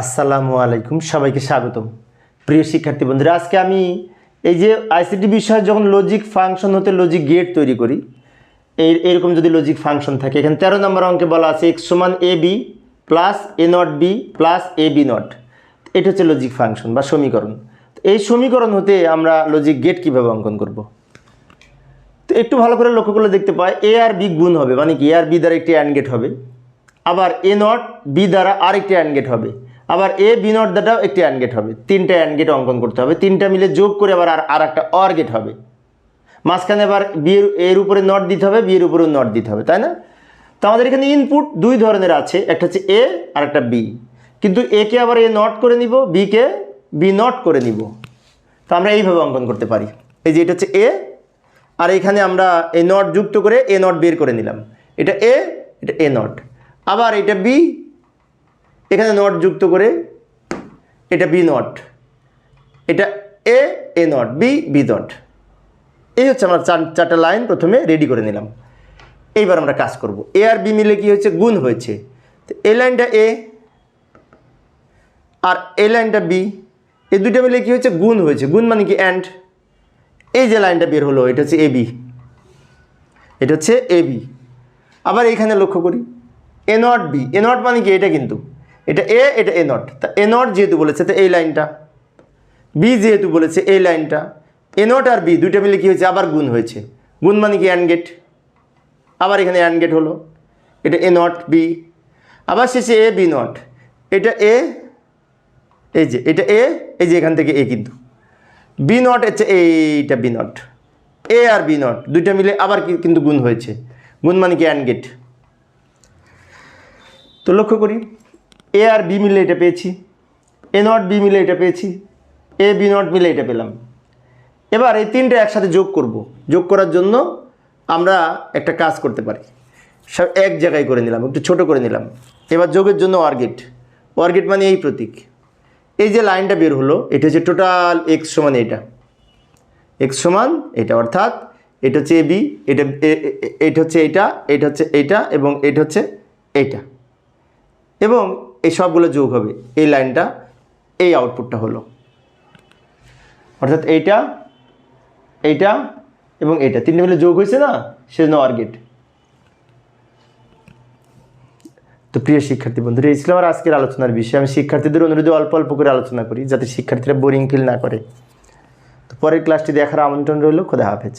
আসসালামু আলাইকুম, সবাইকে স্বাগতম। প্রিয় শিক্ষার্থী বন্ধুরা, আজকে আমি এই যে আইসিটি বিষয়ে যখন লজিক ফাংশন হতে লজিক গেট তৈরি করি, এই এরকম যদি লজিক ফাংশন থাকে, এখানে তেরো নম্বর অঙ্কে বলা আছে এক্স সমান A B plus A not B plus A B not এটা হচ্ছে লজিক ফাংশন বা সমীকরণ। এই সমীকরণ হতে আমরা লজিক গেট কীভাবে অঙ্কন করব? তো একটু ভালো করে লক্ষ্য করলে দেখতে পাই এ আর বি গুণ হবে মানে কি? এ আর বি দ্বারা একটি অ্যান্ড গেট হবে, আবার এ নট বি দ্বারা আরেকটি অ্যান্ড গেট হবে। আবার এ বি নট দ্বারাও একটি অ্যান্ড গেট হবে। তিনটা অ্যান্ড গেট অঙ্কন করতে হবে। তিনটা মিলে যোগ করে আবার আর একটা অর গেট হবে। মাঝখানে আবার বিয়ের এর উপরে নট দিতে হবে বিয়ের উপরেও নট দিতে হবে, তাই না? তো আমাদের এখানে ইনপুট দুই ধরনের আছে। একটা হচ্ছে এ আর একটা বি কিন্তু এ কে আবার এ নট করে নিব বি কে বি নট করে নিব। তো আমরা এইভাবে অঙ্কন করতে পারি। এই যে এটা হচ্ছে এ আর এখানে আমরা এই নট যুক্ত করে এ নট বের করে নিলাম। এটা এ এটা এ নট আবার এটা বি এখানে নট যুক্ত করে এটা বি নট এটা A A not B B not এই হচ্ছে আমরা চার, চারটা লাইন প্রথমে রেডি করে নিলাম। এইবার আমরা কাজ করব। এ আর বি মিলে কি হয়েছে? গুণ হয়েছে। তো এ লাইনটা এ আর এ লাইনটা বি এই দুইটা মিলে কি হয়েছে? গুণ হয়েছে। গুণ মানে কি? অ্যান্ড এই যে লাইনটা বের হলো, এটা হচ্ছে এ বি এটা হচ্ছে এ বি আবার এইখানে লক্ষ্য করি। A not B A not মানে কি? এটা কিন্তু। এটা এ এটা এ নট তা এ নট যেহেতু বলেছে, তো এই লাইনটা। বি যেহেতু বলেছে, এই লাইনটা। এ নট আর বি দুইটা মিলে কী হয়েছে? আবার গুণ হয়েছে। গুণ মানে কি? অ্যান্ড গেট আবার এখানে অ্যান্ড গেট হলো। এটা এ নট বি আবার শেষে এ বি নট এটা এ এই যে, এটা এ এই যে এখান থেকে এ কিন্তু। বি নট হচ্ছে এইটা বি নট এ আর বি নট দুইটা মিলে আবার কিন্তু গুণ হয়েছে। গুণ মানে কি? অ্যান্ড গেট তো লক্ষ্য করি। এ আর বি মিলে এটা পেয়েছি এ নট বি মিলে এটা পেয়েছি এ বি নট মিলে এটা পেলাম। এবার এই তিনটে একসাথে যোগ করব। যোগ করার জন্য আমরা একটা কাজ করতে পারি। সব এক জায়গায় করে নিলাম, একটু ছোট করে নিলাম। এবার যোগের জন্য অর্গেট অর্গেট মানে এই প্রতীক। এই যে লাইনটা বের হলো, এটা হচ্ছে টোটাল এক্স সমান এটা। এক্স সমান এটা, অর্থাৎ এটা হচ্ছে এ বি এটা এটা হচ্ছে এইটা এটা হচ্ছে এইটা এবং এটা হচ্ছে এইটা এবং এই সবগুলো যোগ হবে। এই লাইনটা, এই আউটপুটটা হলো। অর্থাৎ এইটা এইটা এবং এটা তিনটে মিলে যোগ হয়েছে না? সেজন্য অর্গেট তো প্রিয় শিক্ষার্থী বন্ধুরা, এই ছিল আমার আজকের আলোচনার বিষয়। আমি শিক্ষার্থীদের অনুরোধে অল্প অল্প করে আলোচনা করি, যাতে শিক্ষার্থীরা বোরিং ফিল না করে। তো পরের ক্লাসটি দেখার আমন্ত্রণ রইল। খোদা হাফেজ।